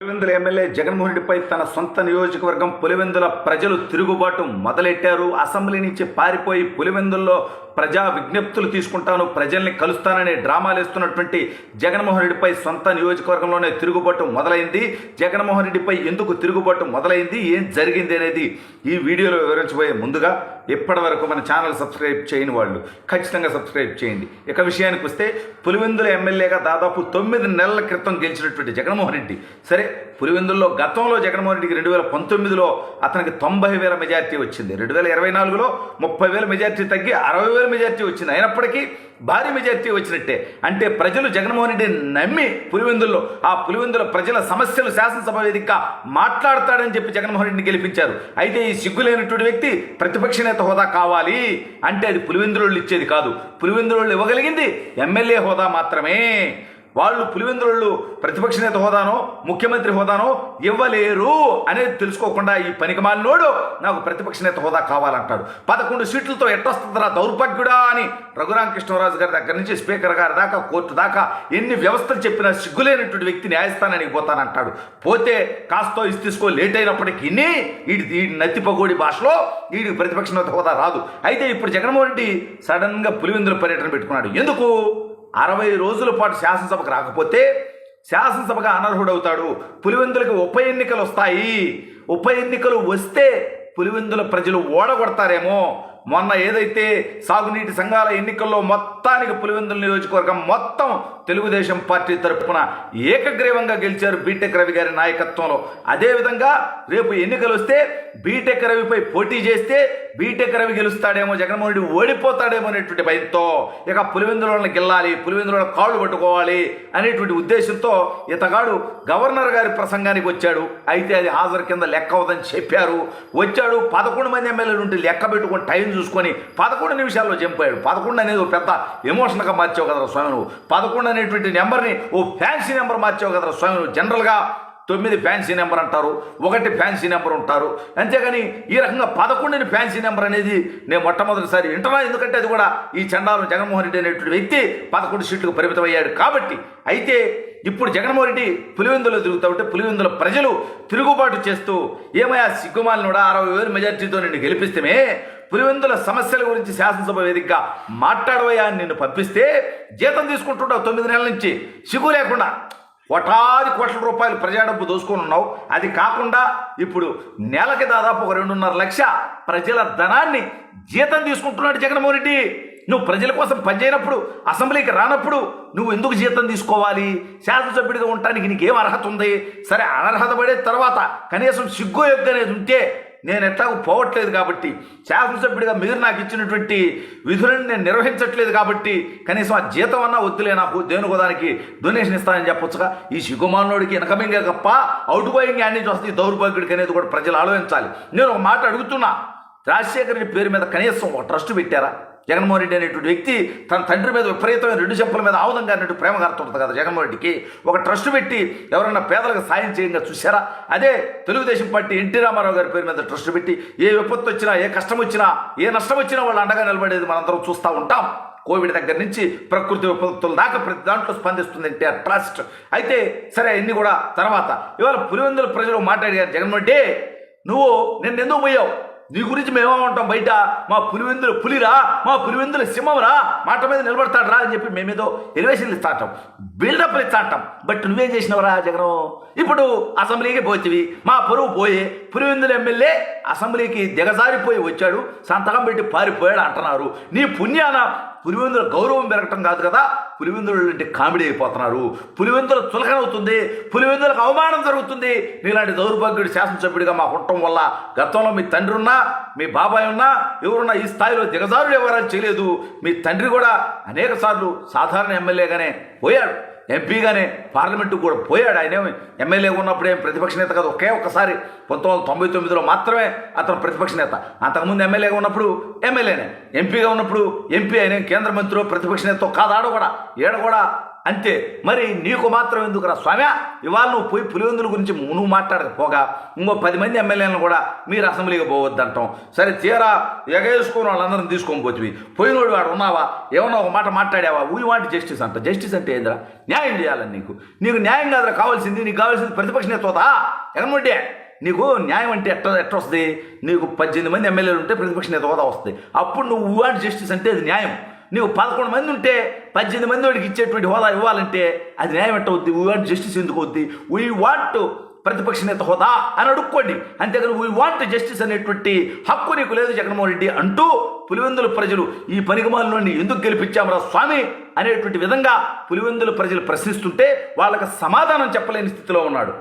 Pulivendula MLA Jaganmohan రెడ్డిపై తన సొంత నియోజకవర్గం పులివెందుల ప్రజలు తిరుగుబాటు మొదలెట్టారు. అసెంబ్లీ నుంచి పారిపోయి పులివెందుల్లో ప్రజా విజ్ఞప్తులు తీసుకుంటాను ప్రజల్ని కలుస్తాననే డ్రామాలు వేస్తున్నటువంటి జగన్మోహన్ రెడ్డిపై సొంత నియోజకవర్గంలోనే తిరుగుబాటు మొదలైంది. జగన్మోహన్ రెడ్డిపై ఎందుకు తిరుగుబాటు మొదలైంది? ఏం జరిగింది అనేది ఈ వీడియోలో వివరించబోయే ముందుగా ఇప్పటి వరకు మన ఛానల్ సబ్స్క్రైబ్ చేయని వాళ్ళు ఖచ్చితంగా సబ్స్క్రైబ్ చేయండి. ఇక విషయానికి వస్తే పులివెందుల ఎమ్మెల్యేగా దాదాపు తొమ్మిది నెలల క్రితం గెలిచినటువంటి జగన్మోహన్ రెడ్డి. సరే పులివెందుల్లో గతంలో జగన్మోహన్ రెడ్డికి రెండు వేల పంతొమ్మిదిలో అతనికి తొంభై వేల మెజార్టీ వచ్చింది. రెండు వేల ఇరవై నాలుగులో ముప్పై వేల మెజార్టీ తగ్గి అరవై వేల మెజార్టీ వచ్చింది. అయినప్పటికీ భారీ మెజార్టీ వచ్చినట్టే. అంటే ప్రజలు జగన్మోహన్ రెడ్డిని నమ్మి పులివెందుల్లో ఆ పులివెందుల ప్రజల సమస్యలు శాసనసభ వేదిక మాట్లాడతాడని చెప్పి జగన్మోహన్ రెడ్డిని గెలిపించారు. అయితే ఈ సిగ్గులేనటువంటి వ్యక్తి ప్రతిపక్ష నేత హోదా కావాలి అంటే అది పులివెందులు ఇచ్చేది కాదు. పులివెందులు ఇవ్వగలిగింది ఎమ్మెల్యే హోదా మాత్రమే. వాళ్ళు పులివెందులు ప్రతిపక్ష నేత హోదానో ముఖ్యమంత్రి హోదానో ఇవ్వలేరు అనేది తెలుసుకోకుండా ఈ పనికిమాలినోడు నాకు ప్రతిపక్ష నేత హోదా కావాలంటాడు. పదకొండు సీట్లతో ఎట్టొస్తుందిరా దౌర్భాగ్యుడా అని రఘురామకృష్ణరాజు గారి దగ్గర నుంచి స్పీకర్ గారి దాకా కోర్టు దాకా ఎన్ని వ్యవస్థలు చెప్పినా సిగ్గులేనటువంటి వ్యక్తి న్యాయస్థానానికి పోతానంటాడు. పోతే కాస్తో ఇస్తీసుకో లేట్ అయినప్పటికీ వీడి వీడి నత్తిపగోడి భాషలో వీడి ప్రతిపక్ష నేత హోదా రాదు. అయితే ఇప్పుడు జగన్మోహన్ రెడ్డి సడన్గా పులివెందుల పర్యటన పెట్టుకున్నాడు. ఎందుకు? అరవై రోజుల పాటు శాసనసభకు రాకపోతే శాసనసభగా అనర్హుడవుతాడు. పులివెందులకు ఉప ఎన్నికలు వస్తాయి ఉప ఎన్నికలు వస్తే పులివెందుల ప్రజలు ఓడగొడతారేమో. మొన్న ఏదైతే సాగునీటి సంఘాల ఎన్నికల్లో మొత్తానికి పులివెందుల నియోజకవర్గం మొత్తం తెలుగుదేశం పార్టీ తరఫున ఏకగ్రీవంగా గెలిచారు బీటెక్ రవి గారి నాయకత్వంలో. అదేవిధంగా రేపు ఎన్నికలు వస్తే బీటెక్ రవిపై పోటీ చేస్తే బీటెక్ రవి గెలుస్తాడేమో జగన్మోహన్ రెడ్డి ఓడిపోతాడేమో అనేటువంటి భయంతో ఇక పులివెందులను గెల్లాలి పులివెందులను కాళ్ళు పట్టుకోవాలి అనేటువంటి ఉద్దేశంతో ఇతగాడు గవర్నర్ గారి ప్రసంగానికి వచ్చాడు. అయితే అది హాజరు కింద లెక్క అవదని చెప్పారు. వచ్చాడు పదకొండు మంది ఎమ్మెల్యేలు ఉంటే లెక్క పెట్టుకుని టైం చూసుకొని పదకొండు నిమిషాల్లో చంపాడు. పదకొండు అనేది ఒక పెద్ద ఎమోషనల్గా మార్చావు కదరా స్వామి నువ్వు. పదకొండు అనేటువంటి నెంబర్ని ఓ ఫ్యాన్సీ నెంబర్ మార్చావు కదరా స్వామి నువ్వు. జనరల్గా తొమ్మిది ఫ్యాన్సీ నెంబర్ అంటారు ఒకటి ఫ్యాన్సీ నెంబర్ ఉంటారు. అంతేగాని ఈ రకంగా పదకొండుని ఫ్యాన్సీ నెంబర్ అనేది నేను మొట్టమొదటిసారి వింటున్నా. ఎందుకంటే అది కూడా ఈ చండాలు జగన్మోహన్ రెడ్డి అనేటువంటి వ్యక్తి పదకొండు సీట్లకు పరిమితమయ్యాడు కాబట్టి. అయితే ఇప్పుడు జగన్మోహన్ రెడ్డి పులివెందులో తిరుగుతూ ఉంటే పులివెందుల ప్రజలు తిరుగుబాటు చేస్తూ ఏమయ్యా సిగ్గుమాలినోడా? అరవై వేలు మెజార్టీతో నిన్ను గెలిపిస్తేమే పులివెందుల సమస్యల గురించి శాసనసభ వేదికగా మాట్లాడవయ్యా అని నిన్ను పంపిస్తే జీతం తీసుకుంటుంటావు తొమ్మిది నెలల నుంచి. సిగ్గు లేకుండా. కోటాది కోట్ల రూపాయలు ప్రజా డబ్బు దోసుకొని ఉన్నావు. అది కాకుండా ఇప్పుడు నెలకి దాదాపు ఒక రెండున్నర లక్ష ప్రజల ధనాన్ని జీతం తీసుకుంటున్నాడు జగన్మోహన్ రెడ్డి. నువ్వు ప్రజల కోసం పనిచేయనప్పుడు అసెంబ్లీకి రానప్పుడు నువ్వు ఎందుకు జీతం తీసుకోవాలి? శాసనసభ్యుడిగా ఉండటానికి నీకేం అర్హత ఉంది? సరే అనర్హత పడే తర్వాత కనీసం సిగ్గు యొక్క అనేది ఉంటే నేను ఎట్లాగూ పోవట్లేదు కాబట్టి శాసనసభ్యుడిగా మీరు నాకు ఇచ్చినటువంటి విధులను నేను నిర్వహించట్లేదు కాబట్టి కనీసం ఆ జీతం అన్నా వద్దులే నాకు దేనికోదానికి డొనేషన్ ఇస్తానని చెప్పొచ్చుగా. ఈ సిగ్గుమానోడికి వెనకమింగే తప్ప అవుట్ గోయింగ్ యాడ్ వస్తుంది దౌర్భాగ్యుడికి అనేది కూడా ప్రజలు ఆలోచించాలి. నేను ఒక మాట అడుగుతున్నా. రాజశేఖర్ రెడ్డి పేరు మీద కనీసం ఒక ట్రస్ట్ పెట్టారా? జగన్మోహన్ రెడ్డి అనేటువంటి వ్యక్తి తన తండ్రి మీద విపరీతమైన రెండు చెప్పుల మీద ఆవుదంగా అన్నట్టు ప్రేమ కడుతుంటుంది కదా జగన్మోహన్ రెడ్డికి. ఒక ట్రస్ట్ పెట్టి ఎవరైనా పేదలకు సాయం చేయంగా చూసారా అదే తెలుగుదేశం పార్టీ ఎన్టీ రామారావు గారి పేరు మీద ట్రస్ట్ పెట్టి ఏ విపత్తు వచ్చినా ఏ కష్టం వచ్చినా ఏ నష్టం వచ్చినా వాళ్ళు అండగా నిలబడేది మనందరం చూస్తూ ఉంటాం. కోవిడ్ దగ్గర నుంచి ప్రకృతి విపత్తుల దాకా ప్రతి దాంట్లో స్పందిస్తుంది ఎన్టీఆర్ ట్రస్ట్. అయితే సరే అన్ని కూడా తర్వాత. ఇవాళ పులివెందుల ప్రజలు మాట్లాడారు జగన్మోహన్ రెడ్డి నువ్వు నిన్న ఎందుకు పోయావు? నీ గురించి మేమేమంటాం బయట మా పులివెందులు పులిరా మా పులివెందులు సింహంరా మాట మీద నిలబడతాడరా అని చెప్పి మేమేదో ఎలివేషన్లు ఇస్తాంటాం. బిల్డప్లు ఇస్తాంటాం. బట్ నువ్వేం చేసినవరా జగన్? ఇప్పుడు అసెంబ్లీకి పోతివి. మా పొరుగు పోయి పులివెందుల ఎమ్మెల్యే అసెంబ్లీకి దిగజారిపోయి వచ్చాడు. సంతకం పెట్టి పారిపోయాడు అంటున్నారు. నీ పుణ్యాన పులివెందుల గౌరవం పెరగటం కాదు కదా పులివెందులు అంటే కామెడీ అయిపోతున్నారు. పులివెందుల చులకన అవుతుంది పులివెందులకు అవమానం జరుగుతుంది. నీలాంటి దౌర్భాగ్యుడు శాసనసభ్యుడిగా మాకు ఉండటం వల్ల గతంలో మీ తండ్రి ఉన్నా మీ బాబాయ్ ఉన్నా ఎవరున్నా ఈ స్థాయిలో దిగజారుడు ఎవరైనా చేయలేదు. మీ తండ్రి కూడా అనేక సార్లు సాధారణ ఎమ్మెల్యేగానే పోయాడు. ఎంపీగానే పార్లమెంటు కూడా పోయాడు. ఆయన ఎమ్మెల్యే ఉన్నప్పుడు ఏం ప్రతిపక్ష నేత కాదు. ఒకే ఒక్కసారి పంతొమ్మిది వందల తొంభై తొమ్మిదిలో మాత్రమే అతను ప్రతిపక్ష నేత. అంతకుముందు ఎమ్మెల్యేగా ఉన్నప్పుడు ఎమ్మెల్యేనే. ఎంపీగా ఉన్నప్పుడు ఎంపీ అయిన కేంద్ర మంత్రి ప్రతిపక్ష నేత కాదాడు కూడా ఏడ కూడా అంతే. మరి నీకు మాత్రం ఎందుకురా స్వామి ఇవాళ నువ్వు పోయి పులివెందుల గురించి నువ్వు మాట్లాడకపోగా ఇంకో పది మంది ఎమ్మెల్యేలను కూడా మీరు అసెంబ్లీకి పోవద్దంటాం. సరే తీరా ఎగేసుకుని వాళ్ళందరిని తీసుకొని పోతివి. పోయినోడు వాడు ఉన్నావా? ఏమన్నా ఒక మాట మాట్లాడావా? వీ వాంట్ జస్టిస్ అంట. జస్టిస్ అంటే ఏందిరా? న్యాయం చేయాలని నీకు. నీకు న్యాయం కాదురా కావాల్సింది. నీకు కావాల్సింది ప్రతిపక్ష నేతోదా? ఎనమంటే నీకు న్యాయం అంటే ఎట్ట ఎట్ట వస్తుంది? నీకు పద్దెనిమిది మంది ఎమ్మెల్యేలు ఉంటే ప్రతిపక్ష నేత హోదా వస్తుంది. అప్పుడు నువ్వు వాంట్ జస్టిస్ అంటే అది న్యాయం. నువ్వు పదకొండు మంది ఉంటే పద్దెనిమిది మంది వాడికి ఇచ్చేటువంటి హోదా ఇవ్వాలంటే అది న్యాయం ఎట్ట అవుద్ది వీ వాంట్ జస్టిస్ ఎందుకు అవుద్ది? వీ వాంట్ ప్రతిపక్ష నేత హోదా అని అడుక్కోండి. అంతేగాని వీ వాంట్ జస్టిస్ అనేటువంటి హక్కు నీకు లేదు జగన్మోహన్ రెడ్డి అంటూ పులివెందుల ప్రజలు ఈ పనికిమాలని ఎందుకు గెలిపించామరా స్వామి అనేటువంటి విధంగా పులివెందుల ప్రజలు ప్రశ్నిస్తుంటే వాళ్ళకి సమాధానం చెప్పలేని స్థితిలో ఉన్నాడు.